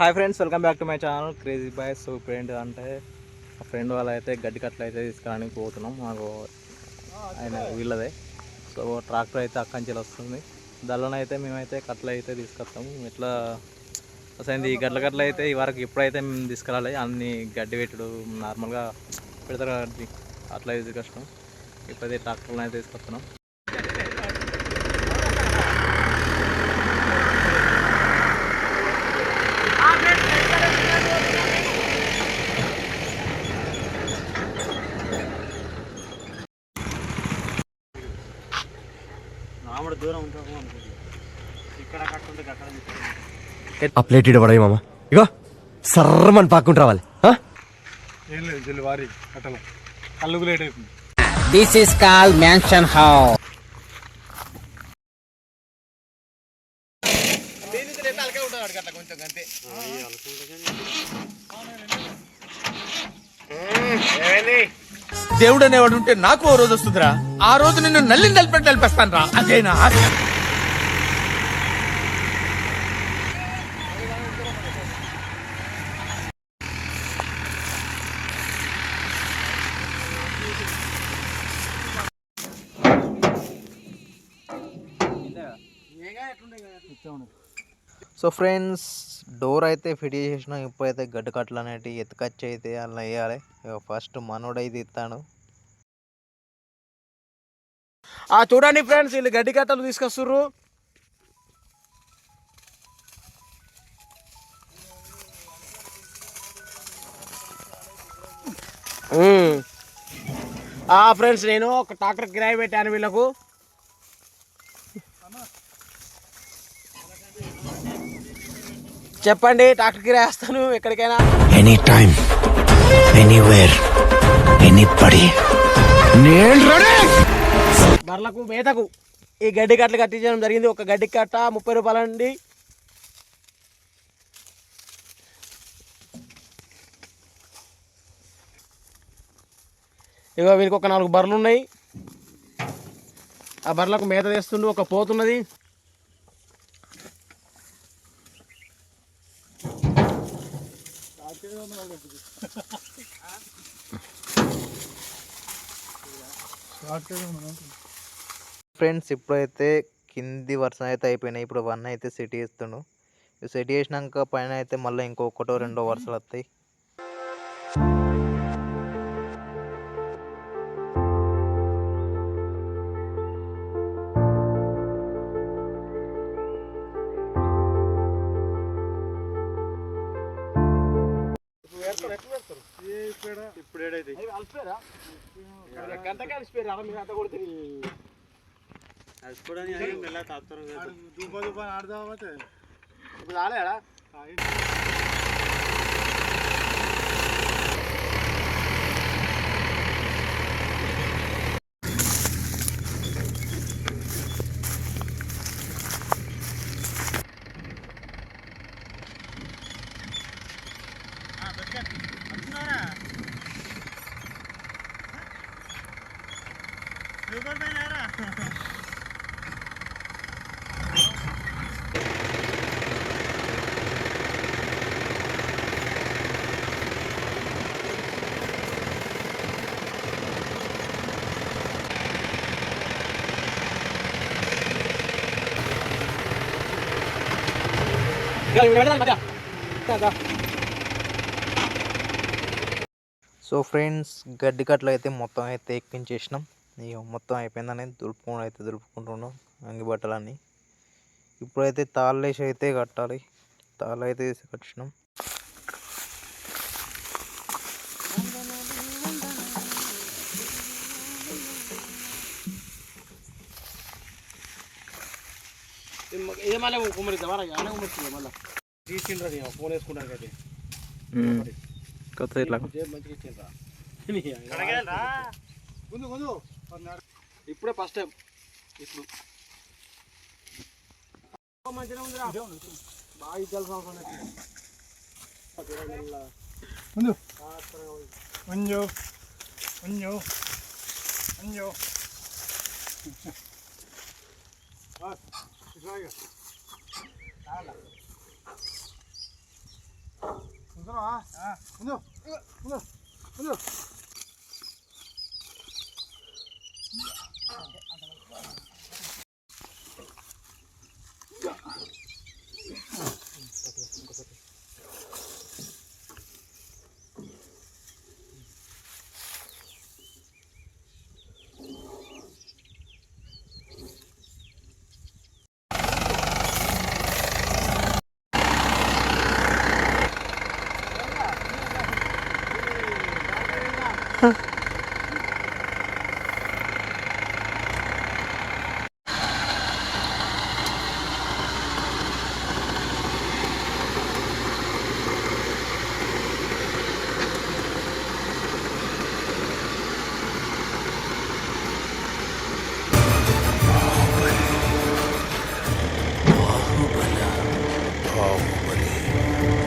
Hi friends welcome back to my channel crazy boy so ఇప్పుడు అంటే మా friend వాళ్ళ అయితే గడ్డి కట్టలు అయితే తీసుకురానికి పోతున్నాం. మాకు ఆయన వీళ్ళదే. సో ట్రాక్టర్ అయితే అక్కంచెలు వస్తుంది. దానిలోనైతే మేమైతే కట్టలు అయితే తీసుకొస్తాము ఇట్లా అసలు ఈ గడ్ల కట్టలు అయితే ఈ వరకు ఎప్పుడైతే మేము తీసుకురాలి అన్ని గడ్డి పెట్టుడు నార్మల్గా పెడతారు అట్లా ఇది కష్టం ఇప్పుడైతే ట్రాక్టర్లో అయితే తీసుకొస్తున్నాం. మామిడి దూరం ఉంటాము అనుకుంటుంది ఇక్కడ కట్టుంటే అక్కడ ఆ ప్లేట్ ఇడ పడవి మామ. ఇగో సర్రమని పాక్కుంటూ రావాలి? ఏం లేదు జల్లి వారి కట్టల. కళ్ళుకు లేట్ అవుతుంది. This is called mansion house. దేవుడు అనేవాడు ఉంటే నాకు ఓ రోజు వస్తుందిరా. ఆ రోజు నిన్ను నల్లి నలిపెట్టి నలిపేస్తాను రా అదేనా ఆశ? సో ఫ్రెండ్స్ డోర్ అయితే ఫిట్ చేసిన ఇప్పుడైతే గడ్డ కట్టలు అనేవి ఎత్తుకచ్చి అయితే అలా వేయాలి. ఇక ఫస్ట్ మనోడైతే ఇస్తాను ఆ చూడండి ఫ్రెండ్స్ వీళ్ళు గడ్డి కట్టలు తీసుకొస్తుర్రు. ఫ్రెండ్స్ నేను ఒక ట్రాక్టర్ కిరాయి పెట్టాను వీళ్ళకు. చెప్పండి ట్రాక్టర్ కిరాయి వేస్తాను ఎక్కడికైనా. ఎనీ టైం ఎనీవేర్ నేను రెడీ! బర్లకు మేతకు ఈ గడ్డి కట్టలు కట్టించడం జరిగింది. ఒక గడ్డి కట్ట ముప్పై రూపాయలండి. ఇగో వీరికి ఒక నాలుగు బర్రెలు ఉన్నాయి ఆ బర్రెలకు మేత తెస్తుండు ఒక పోతున్నది. ఫ్రెండ్స్ ఇప్పుడైతే కింది వర్షం అయితే అయిపోయినాయి. ఇప్పుడు వన్ అయితే సెట్ చేస్తుండు. సెట్ చేసినాక పైన అయితే మళ్ళీ ఇంకొకటో రెండో వరుసలు వస్తాయి. ఇప్పుడు ఏడైతే అలా మీరు అంతా కొడుతుంది దూప దూప ఆడదామంటే ఇప్పుడు రాలేడా? సో ఫ్రెండ్స్ గడ్డి కట్టలు అయితే మొత్తం అయితే ఎక్కించేసినాం. ఇక మొత్తం అయిపోయిందని దులుపుకుండా అయితే దులుపుకుంటున్నాం అంగి బట్టలన్నీ. ఇప్పుడైతే తాళ్ళేసి అయితే కట్టాలి. తాళ్ళు అయితే వేసి కట్టినాం. ఇది మళ్ళీ కుమ్మరిద్దా? మళ్ళీ అన్న కుమ్మరిస్తుంది మళ్ళీ? తీసిండ్రా నేను ఫోన్ వేసుకుంటాను అయితే. కొత్త ఇట్లా. జేబు మంచిగా ఇచ్చిండ్రా. ముందు ముందు ఇప్పుడే ఫస్ట్ టైం ఇప్పుడు. మంచిగా ఉందిరా బాగా ఇచ్చాల్సిన అవసరం లేదు Bueno.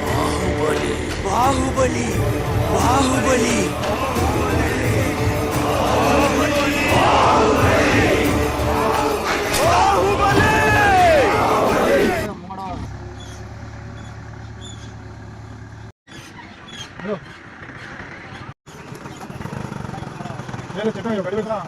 பாகுபலி. பாகுபலி. பாகுபலி. பாகுபலி. வேலை சட்டம் இவங்க கடிவெட்டான்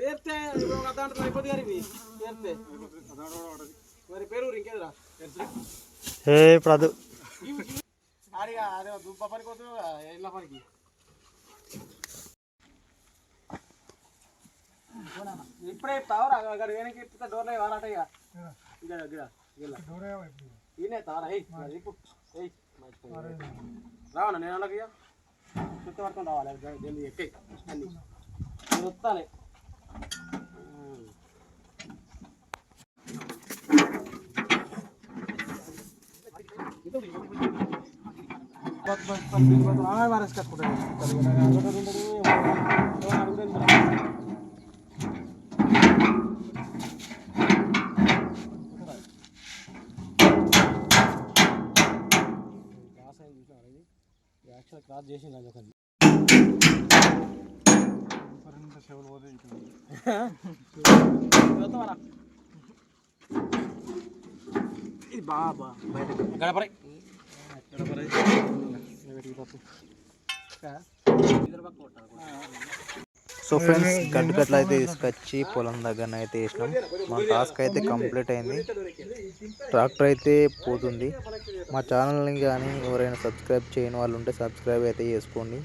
చేస్తే దాంట్లో అయిపోతుంది గారి ఇవి. చేస్తే మరి పేరు ఇంకేదిరా? ఏ ఇప్పుడు అది ఆడిగా అదే దుబ్బ పనికి వస్తుంది ఇళ్ళ పనికి? ఇప్పుడే చెప్తావరా అక్కడ వెనక్కి ఇప్పితే డోర్లో వారాట ఇక. ఇక ఇక ఇలా ఈయనే ఇప్పుడు ఎయ్ రావణ నేను అలాగే చుట్టూ పట్టుకొని రావాలి? జల్దీ ఎక్కి అన్ని. నేను వస్తాలే క్రాస్ చేసింది అది ఒకటి ఇది బాబా. బయట గడపరై. గడపరై సో ఫ్రెండ్స్ గడ్డు అయితే తీసుకొచ్చి పొలం దగ్గర అయితే వేసినాం. మా టాస్క్ అయితే కంప్లీట్ అయింది. ట్రాక్టర్ అయితే పోతుంది. మా ఛానల్ని కానీ ఎవరైనా సబ్స్క్రైబ్ చేయని వాళ్ళు ఉంటే సబ్స్క్రైబ్ అయితే చేసుకోండి.